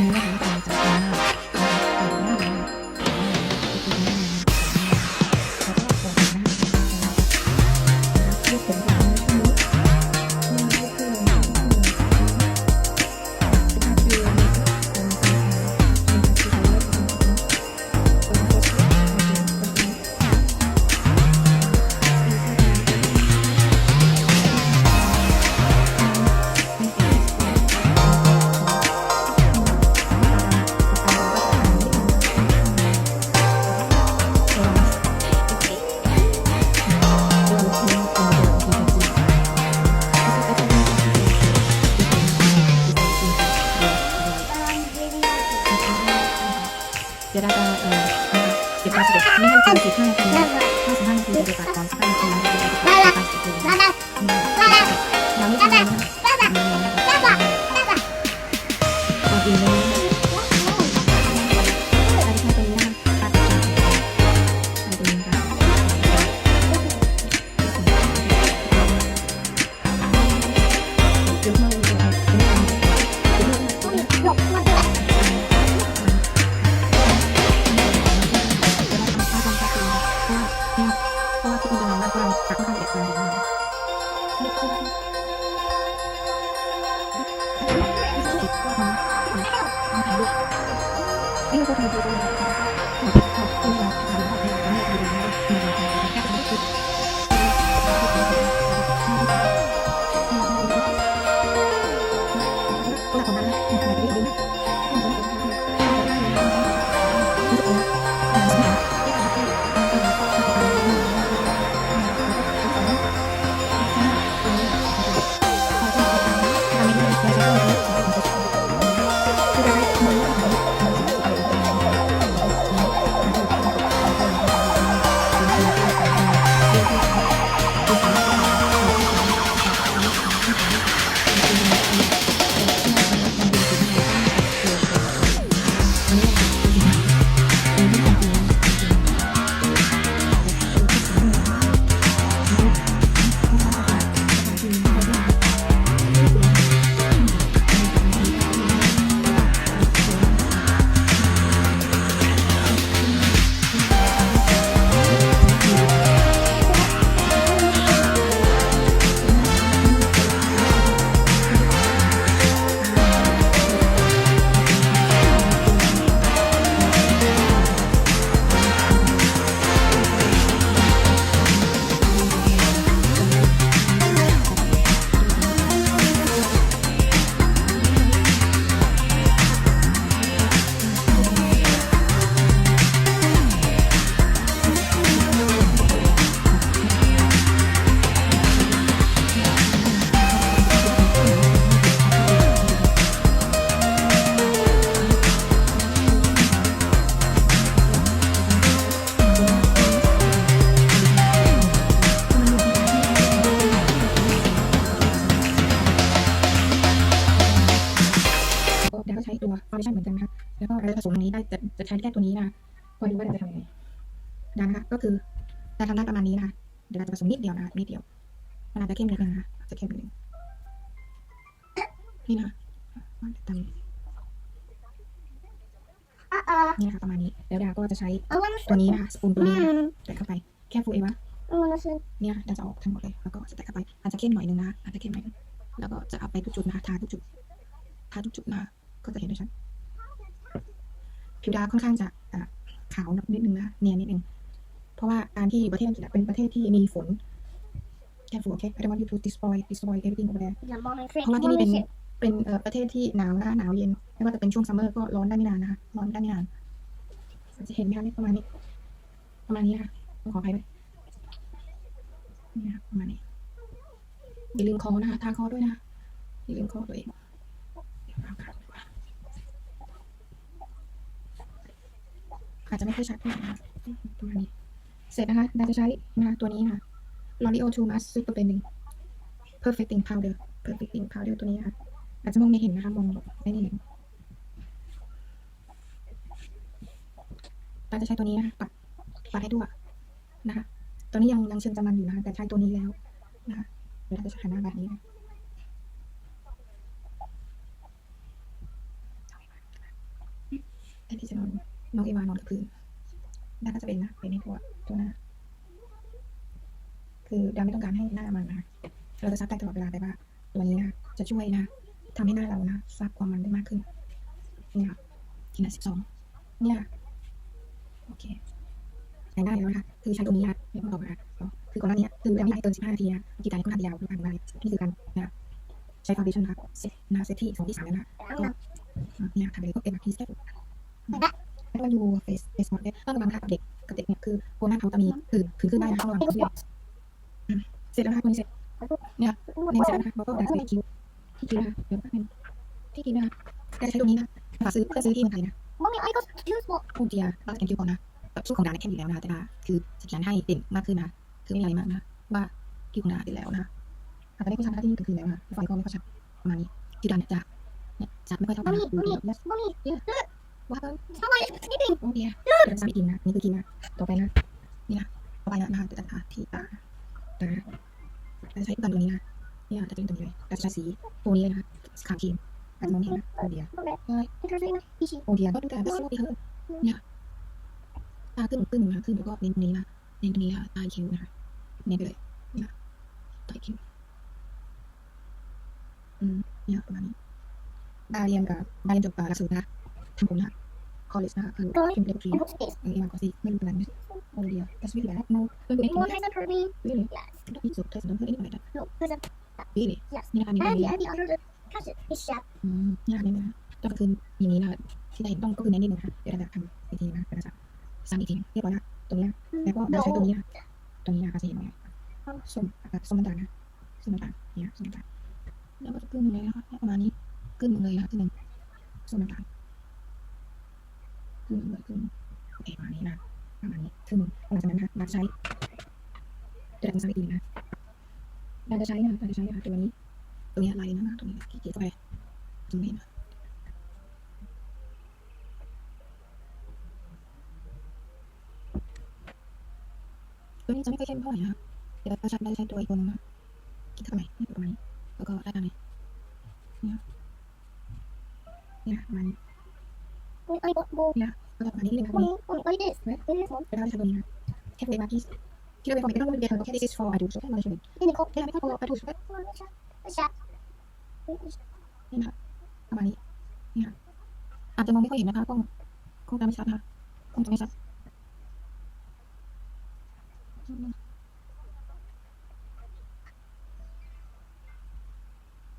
อันนี้น เดี๋ยวเราจะเอ่อเก็บการเสด็จไม่ให้คนสิบห้านาทีนะห้าสิบห้านาทีจะเก็บปก่อนสิบห้านาทีนะจะเก็บปากก่อนสิบห้านาทีเราไม่ทำนะคะก่อนอื่นเลย ใช้แค่ตัวนี้นะคอยดูว่าเราจะทำยังไงดังนะคะก็คือเรทำได้ประมาณนี้นะคะเดี๋ยวเราจะผสมนิดเดียวนะคะนิดเดียวมันอาจจะเข้มนิดนึงนะคะจะเข้มนิดนึงนี่นะคะตามนี้นี่นะคะประมาณนี้แล้วดาก็จะใช้ตัวนี้นะคะสปูนตัวนี้นะคะใส่เข้าไปแค่ฟูเอวะเนี่ยดาจะออกทั้งหมดเลยแล้วก็ใส่เข้าไปอาจจะเข้มหน่อยนึงนะคะอาจจะเข้มหน่อยนึงแล้วก็จะเอาไปทุกจุดนะคะทาทุกจุดทาทุกจุดนะคะก็จะเห็นได้ชัด ผิวดาค่อนข้างจะอ่าขาวนิดนึงนะเนียนนิดนึง เพราะว่าการที่ประเทศอังกฤษอะเป็นประเทศที่มีฝนแค่ฝนโอเค I don't want you to destroy destroy everything over there เพราะว่าที่นี่เป็นเป็นเอ่อประเทศที่หนาวนะคะหนาวเย็นไม่ว่าจะเป็นช่วงซัมเมอร์ก็ร้อนได้ไม่นานนะคะร้อนได้ไม่นานจะเห็นไหมคะนี่ประมาณนี้ ประมาณนี้นะคะต้องขออภัยด้วยนี่นะคะประมาณนี้อย่าลืมคอนะคะทาคอด้วยนะคะอย่าลืมคอตัวเองเดี๋ยวเอาขาดีกว่า อาจจะไม่ค่อยชัดเท่าไหร่นะคะประมาณนี้เสร็จนะคะดาจะใช้นะคะตัวนี้ค่ะ L'Oreal True Mask Super Blending Perfecting Powder Perfecting Powder ตัวนี้นะคะอาจจะมองไม่เห็นนะคะ มองไม่เห็นเราจะใช้ตัวนี้นะคะปัดปัดให้ทั่วนะคะตัวนี้ยังยังเชิงจะมันอยู่นะคะ แต่ใช้ตัวนี้แล้วนะคะ เดี๋ยวเราจะใช้หน้าแบบนี้นะ น้องเอวานอนกับพื้นด้านก็จะเป็นนะเป็นในตัวตัวหน้า คือดาวไม่ต้องการให้หน้ามันนะคะเราจะซับได้ตลอดเวลาแต่ว่าตัวนี้นะจะช่วยนะทำให้หน้าเรานะซับความมันได้มากขึ้น นี่ค่ะทีละสิบสองเนี่ยโอเคแต่งได้แล้วนะคะคือใช้ตัวนี้นะเดี๋ยวผมบอกนะคะอ๋อคือก่อนหน้านี้คือดาวไม่ให้เกินสิบห้านาทีนะกีตาร์นี่ก็ทำยาวทุกการมากเลยนี่คือการนะใช้ฟาวเดชั่นนะคะเซตนะเซตที่สองที่สามแล้วนะก็อะเนี่ยทำไปเลยก็เป็นแบบที่สเต็ ปแล้วก็ดูเฟสเฟสมอดเนี่ยต้องระวังนะคะกับเด็กกับเด็กเนี่ยคือโคหน้าเขาจะมีผื่นผื่นขึ้นได้นะต้องระวังเขาด้วยอืมเสร็จแล้วนะคะตัวนี้เสร็จเนี่ยเน้นเสร็จแล้วนะคะเราก็ดัดไปคิ้วที่คิ้วนะคะเดี๋ยวแป๊บนึงที่คิ้วนะคะก็จะใช้ตัวนี้นะฝากซื้อเพื่อซื้อที่เมืองไทยนะ Mommy, I got too small. โอเดียเราจะเขียนคิ้วก่อนนะแบบสู้ของดาในแค่อยู่แล้วนะแต่ว่าคือจะเขียนให้เด่นมากขึ้นนะคือไม่มีอะไรมากนะว่าคิ้วของดาเด่นแล้วนะอาจจะไม่ค่อยชัดเท่าที่นี่คือแล้วนะไฟก็ไม่ค่อยชัดประมาณนี้คิ้วดาเนี่ยจะเนี่ยจะไม่ค่อยเท่ากัน Mommy, นะ ว่าเพิ่ม Someone is sleeping. โอเคเดี๋ยวจะซ้ำอีกทีนะนี่คือทีนะต่อไปนะนี่นะต่อไปนะนะคะจะทาที่ตาตาจะใช้กันตัวนี้นะนี่นะจะเป็นตัวนี้เลยจะใช้สีตัวนี้เลยนะคะขาวครีมอาจจะมองเห็นนะโอเดียโอเดียก็ดูแต่แบบสโลว์ไปเถอะเนี่ยตาขึ้นขึ้นนะขึ้นแล้วก็เน้นตรงนี้นะเน้นตรงนี้นะตาคิ้วนะคะเน้นไปเลยนี่นะตาคิ้วอืมเนี่ยประมาณนี้ดาเรียนกับดาเรียนจบหลักสูตรนะทำผมนะ คอลเลจนะคะคือคิมเล็กครีม And what's this? เออมาก็สิไม่รู้เป็นไรไม่โอเดียแต่สวิตแบบโน้ตเป็นเด็ก More ที่ nicer for me. วิเลย Yes. ที่สุดเธอสนใจเรื่องอะไรนะ No, because of วิเลย yes. นี่นะคะนี่ And นี่ the and the other the catch it is sharp. อืมนี่นะคะนี่นะคะก็คืออย่างนี้นะที่ได้เห็นต้องก็คือเน้นนิดนึงค่ะเดี๋ยวเราจะทำอีกทีนะเดี๋ยวเราจะซ้ำอีกทีเรียบร้อยนะตรงนี้แล้วก็เราใช้ตัวนี้นะตรงนี้นะคะจะเห็นไหมส้มแบบส้มน้ำตาลนะส้มน้ำตาลเนี่ยส้มน้ำตาลแล้วก็จะขึ้นเลยนะคะประมาณนี้ขึ้นเลยนะคะขึ้นหนึ่งส้มน้ำตาล ขึ้นเลยขึ้นโอประมาณนี้นะประมาณนี้ขึ้นหลังจากนั้นนะคะเราใช้จะทำซ้ำอีกทีนะเราจะใช้นะเราจะใช้นะคะตัวนี้ตัวนี้ลายนะตัวนี้กี่กี่เข้าไปตรงนี้นะตัวนี้จะไม่ค่อยเข้มเท่าไหร่นะครับเดี๋ยวเราจะได้ใช้ตัวอีกตัวนึงนะคิดเข้าไปนี่ประมาณนี้แล้วก็ได้ทางนี้เนี่ยเนี่ยประมาณนี้ Mommy, I got more. เนี่ยก็จะประมาณนี้เลยนะตรง Mommy, นี้ mommy, like this. Like this one. แล้วเราจะใช้ตัวนี้นะแค่เวลาที่คิดว่าเป็นความเป็นต้องเรียนแค่ this is for I do ใช่ไหมเราใช้ Then they call แค่ไม่เข้า for I do ใช่ไหม It's sharp. นี่นะประมาณนี้นี่ยอาจจะมองไม่ค่อยเห็นนะคะกล้องกล้องจะไม่ชัดนะคะกล้องจะไม่ชัด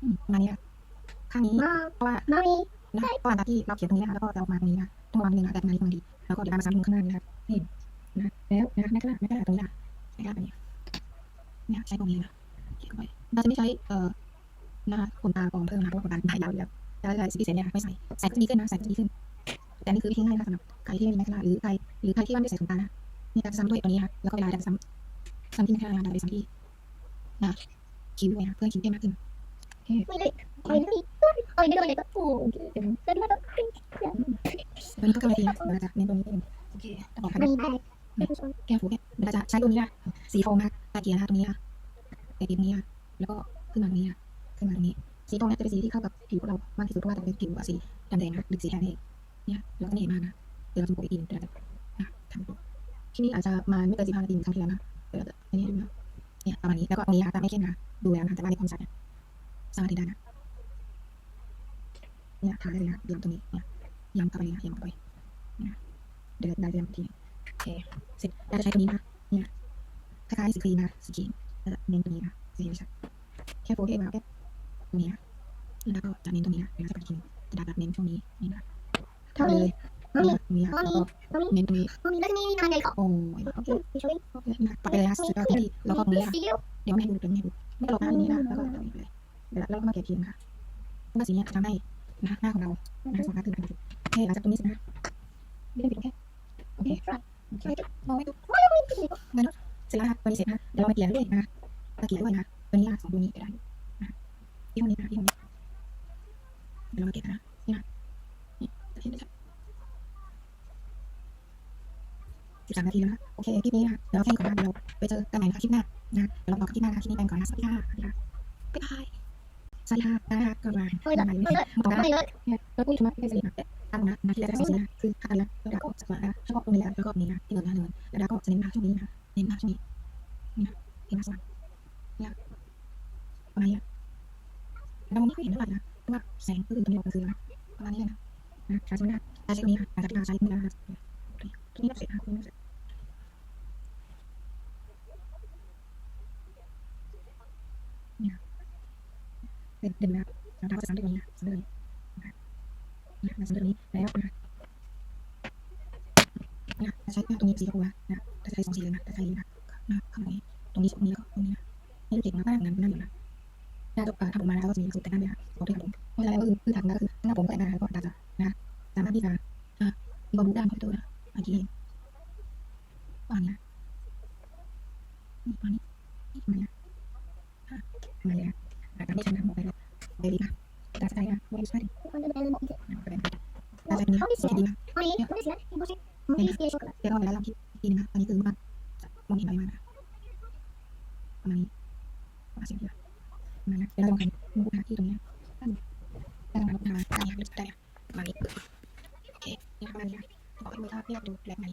อืมประมาณนี้ค่ะข้างนี้เพราะว่า นะคะก็หลังจากที่เราเขียนตรงนี้นะคะแล้วก็จะออกมาตรงนี้นะต้องระวังนิดนึงนะแต่ตรงนี้ตรงนี้แล้วก็เดี๋ยวมาซ้ำตรงข้างหน้านี้นะคะนี่นะแล้วนะคะในกระดาษในกระดาษตรงนี้นะในกระดาษแบบนี้เนี่ยใช้ตรงนี้นะเขียนเข้าไปเราจะไม่ใช้เอ่อนะคะขนตาปลอมเพิ่มนะเพราะว่าขนตาหายยาวอยู่แล้วแล้วใส่สปีเซนเนี่ยไม่ใส่ใส่ก็ดีขึ้นนะใส่ก็ดีขึ้น แต่นี่คือวิธีง่ายนะสำหรับใครที่ไม่มีแมคคาราหรือใครหรือใครที่ว่าไม่ได้ใส่ขนตานะนี่จะซ้ำด้วยตัวนี้นะคะแล้วก็เวลาจะซ้ำซ้ำที่แมคคารานะไปซ้ำที่นะคิ้วด้วยนะเพื่อคิ้วเข้มากขึ้น Wait, wait. Wait, wait. Oh, you did it. โอ้โอเคเดี๋ยว Then what about ตัวนี้ก็กำลังดีนะเดี๋ยวเราจะเน้นตัวนี้นิดนึงโอเคต้องบอกค่ะ Mommy, bag. This one. แก้ฟูเนี่ยเราจะใช้ตัวนี้นะสีโฟมนะตะเกียร์นะตรงนี้นะตะเกียร์ตรงนี้นะแล้วก็ขึ้นมาตรงนี้นะขึ้นมาตรงนี้ สีโฟมเนี่ยจะเป็นสีที่เข้ากับผิวเรามากที่สุดเพราะว่าจะเป็นผิวสีดำแดงนะหรือสีแทนเองเนี่ยแล้วก็นี่มากนะเดี๋ยวเราจะบอกอีกทีเดี๋ยวเราจะนะทำดูที่นี่อาจจะมาไม่เกินสิบห้านาทีครั้งที่แล้วนะเดี๋ยวเราจะอันนี้ดูนะเนี่ยประมาณนี้แล้วก็ตรงนี้นะจะไม่เข้มนะดูแล้วนะแต่ว่าในความชัดเนี่ยสามารถได้นะ เนี่ยทาได้เลยนะเรีย้ำตรงนี้เนี่ยย้ำเข้าไปเลยนะย้ำเข้าไปเนี่ยเดี๋ยวได้ย้ำอีกทีโอเคเสร็จเราจะใช้ตัวนี้นะเนี่ยคล้ายๆสีครีมนะสีครีมแล้วเน้นตรงนี้นะสีไม่ชัดแค่โฟกัสมาแค่ตรงนี้นะแล้วก็จะเน้นตรงนี้นะเดี๋ยวเราจะไปกินจะดัดเน้นช่วงนี้นี่นะเทำเลยตรงนี้ตรงนี้นะแล้วก็ Mommy, เน้นตรงนี้ mommy, let me know. And โอ้ยโอเค you show me. โอเคปัดไปเลยนะสุดยอดที่แล้วก็ตรงนี้นะเดี๋ยวไม่ให้ดูเดี๋ยวไม่ให้ดูไม่ตลกนะนนี้นะแล้วก็ตรงนี้เลยเดี๋ยวเราก็มาเก็บทีนะคะเพราะว่าสีเนี้จะทำให้ นะหน้าของเราหน้าสองหน้าขึ้นกันโอเคหลังจากตรงนี้เสร็จนะไม่ได้ปิดโอเคโอเคโอเคมองไม่ดูเสร็จแล้วนะคะตัวนี้เสร็จนะเดี๋ยวเรามาเกลี่ยด้วยนะคะเกลี่ยด้วยนะตัวนี้นะสองตัวนี้ก็ได้นะที่ห้องนี้นะที่ห้องนี้เดี๋ยวเรามาเกลี่ยนะนี่นะนี่จะเห็นได้ชัดสิบสามนาทีแล้วนะโอเคคลิปนี้นะคะเดี๋ยวเราแค่นี้ก่อนนะเดี๋ยวเราไปเจอกันใหม่นะคะคลิปหน้านะเดี๋ยวเราต่อกันคลิปหน้านะคลิปนี้ไปก่อนนะสวัสดีค่ะสวัสดีค่ะบ๊ายบาย สวัสดีค่ะนะคะก็มา Wait, มา look. ใหม่ Wait, ไม่ look. มาบอกนะ Wait, look. เนี่ยเราพูดใช่ไหมไม่ใช่สินะตั้งนะนะที่จะใช้สีนะคือคัดแล้วแล้วดาก็จะมาเฉพาะตรงนี้แล้วแล้วก็นี้นะที่เหลือนะเลยแล้วดาก็จะเน้นมาช่วงนี้นะเน้นมาช่วงนี้นี่นะเน้นมาสว่างเนี่ยประมาณนี้ดาวนี้ก็เห็นเท่าไหร่นะเพราะว่าแสงก็คือตรงนี้กกลาคืนนะประมาณนี้เลยนะนะใช้ใช่ไหมนะใช้ตรงนี้ค่ะใช้ที่เราใช้ตรงนี้นะตรงนี้เสร็จนะตรงนี้เสร็จเนี่ย เด่นเด่นนะเราดาวจะซ้ำตรงนี้นะซ้ำเลยนะมาสำหรับนี้แล้วนะนะจะใช้ตรงนี้สีชมพูนะนะจะใช้สองสีเลยนะจะใช้นะนะข้างนี้ตรงนี้ตรงนี้แล้วก็ตรงนี้นะนี่เก่งมากๆงั้นนั่นอยู่นะน่าจะทำออกมาแล้วก็จะมีสูตรแต่งหน้าด้วยนะบอกด้วยครับผมเวลาก็คือคือทำก็คือหน้าผมแต่งหน้าแล้วก็อาจจะนะสามารถที่จะอ่ามีความรู้ด้านคอมพิวเตอร์นะเมื่อกี้ประมาณนี้ประมาณนี้ประมาณนี้ประมาณนี้นะการที่ฉันทำออกไปแล้วเดี๋ยวดีนะแต่ใช้นะบริสุทธิ์ Quando ela não quer. แต่ใช้นี้นะสีดีนะ Aí, vamos lá. E você? Vamos ver chocolate. เดี๋ยวเราไปแล้วลองคิดอีกทีนึงนะตอนนี้คือว่าจะมองเห็นอะไรมากนะประมาณนี้ประมาณสิบนาทีประ มานั้นเดี๋ยวลองกันมุกนะที่ตรงนี้ตั้งตั้งมาลูกค้าตั้งอย่างนี้ได้เนี่ยประมานี้โอเคนี่ประมาณนี้นะบอกให้มือถ้าไม่อยกดูแรงไหน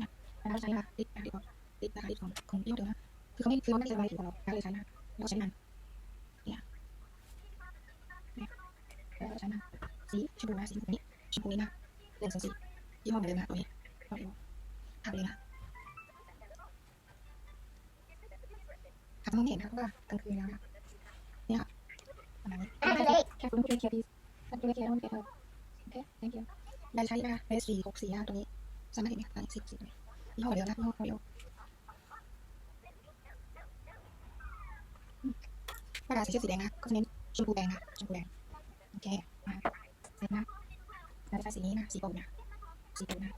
นะแล้วใช้ละติดนะติดติดนะคะติดของของพี่เดี๋ยวนะคือเขาไม่คือไม่ได้ใช้อะไรของเราก็เลยใช้นะแล้วใช้มันเนี่ยแล้วใช้มันสีชมพูนะสีนี้ชมพูนี้นะเรื่องสียี่ห้อไหนเลยนะตัวนี้ทำเลยนะครับมองไม่เห็นนะเพราะว่ากลางคืนแล้วนะเนี่ยค่ะประมาณนี้ Ah, peraí. แค่คุณช่วยเคลียร์พีท่านช่วยเคลียร์แล้วมันเก็บเอาโอเค thank you ได้ใช้นะคะเป็นสี่หกสี่นะตรงนี้สามารถเห็นไหมคะสี่สิบสี่ยี่ห้อเดียวนะยี่ห้อเดียวประกาศสีเขียวสีแดงนะก็จะเน้นชมพูแดงนะชมพูแดงโอเคมาเสร็จนะเราจะใช้สีนี้นะสีโป่งนะสีโป่งนะ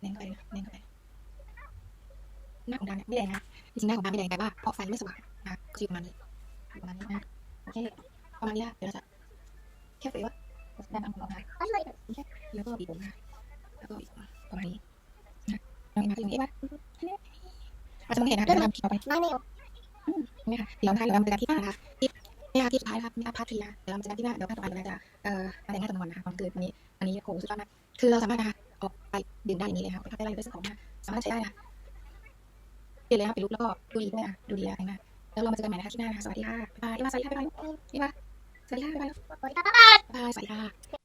เน้นเข้าไปเลยนะเน้นเข้าไปหน้าของดาวเนี่ยไม่แดงนะจริงๆหน้าของดาวไม่แดงแต่ว่าเพราะไฟไม่สว่างนะก็จะอยู่ประมาณนี้ประมาณนี้นะโอเค ประมาณนี้นะเดี๋ยวเราจะแค่ฝืนว่าด้านหลังของเรานะ Pode ir. แล้วก็บีบผมนะแล้วก็บีบประมาณนี้นะลองมาที่ตรงนี้ว่าเราจจะมองเห็นนะเดี๋ยวเราทำต่อไป Vai, meu. นี่ค่ะเดี๋ยวนะคะเดี๋ยวเราจอกันที่หน้านะคะที่นี่ค่ะที่สุดท้ายนะคะนี่ค่ะพาร์ททีนะเดี๋ยวเราจอกันที่หน้าเดี๋ยวพาร์ทต่อไปเราจะเอ่อมาแต่งหน้าตอนกลางวันนะคะตอนคืนวันนี้วันนี้โหสุดยอดมากคือเราสามารถนะคะออกไปดื่มได้อย่างนี้เลยค่ะไปพักได้ไรไปซื้อของนะสามารถใช้ได้นะเปลี่ยนเลยค่ะเปลี่ยนลุคแล้วก็ดูดีด้วยอะดูดีแล้วแต่งหน้าแล้วเรามาเจอกันใหม่นะคะที่หน้านะคะสวัสดีค่ะบ๊ายบายบ๊ายบายสวัสดีค่ะบ๊ายบายนี่มา สวัสดีค่ะบ๊ายบาย Pode ir. บ๊ายบายสวัสดีค่ะ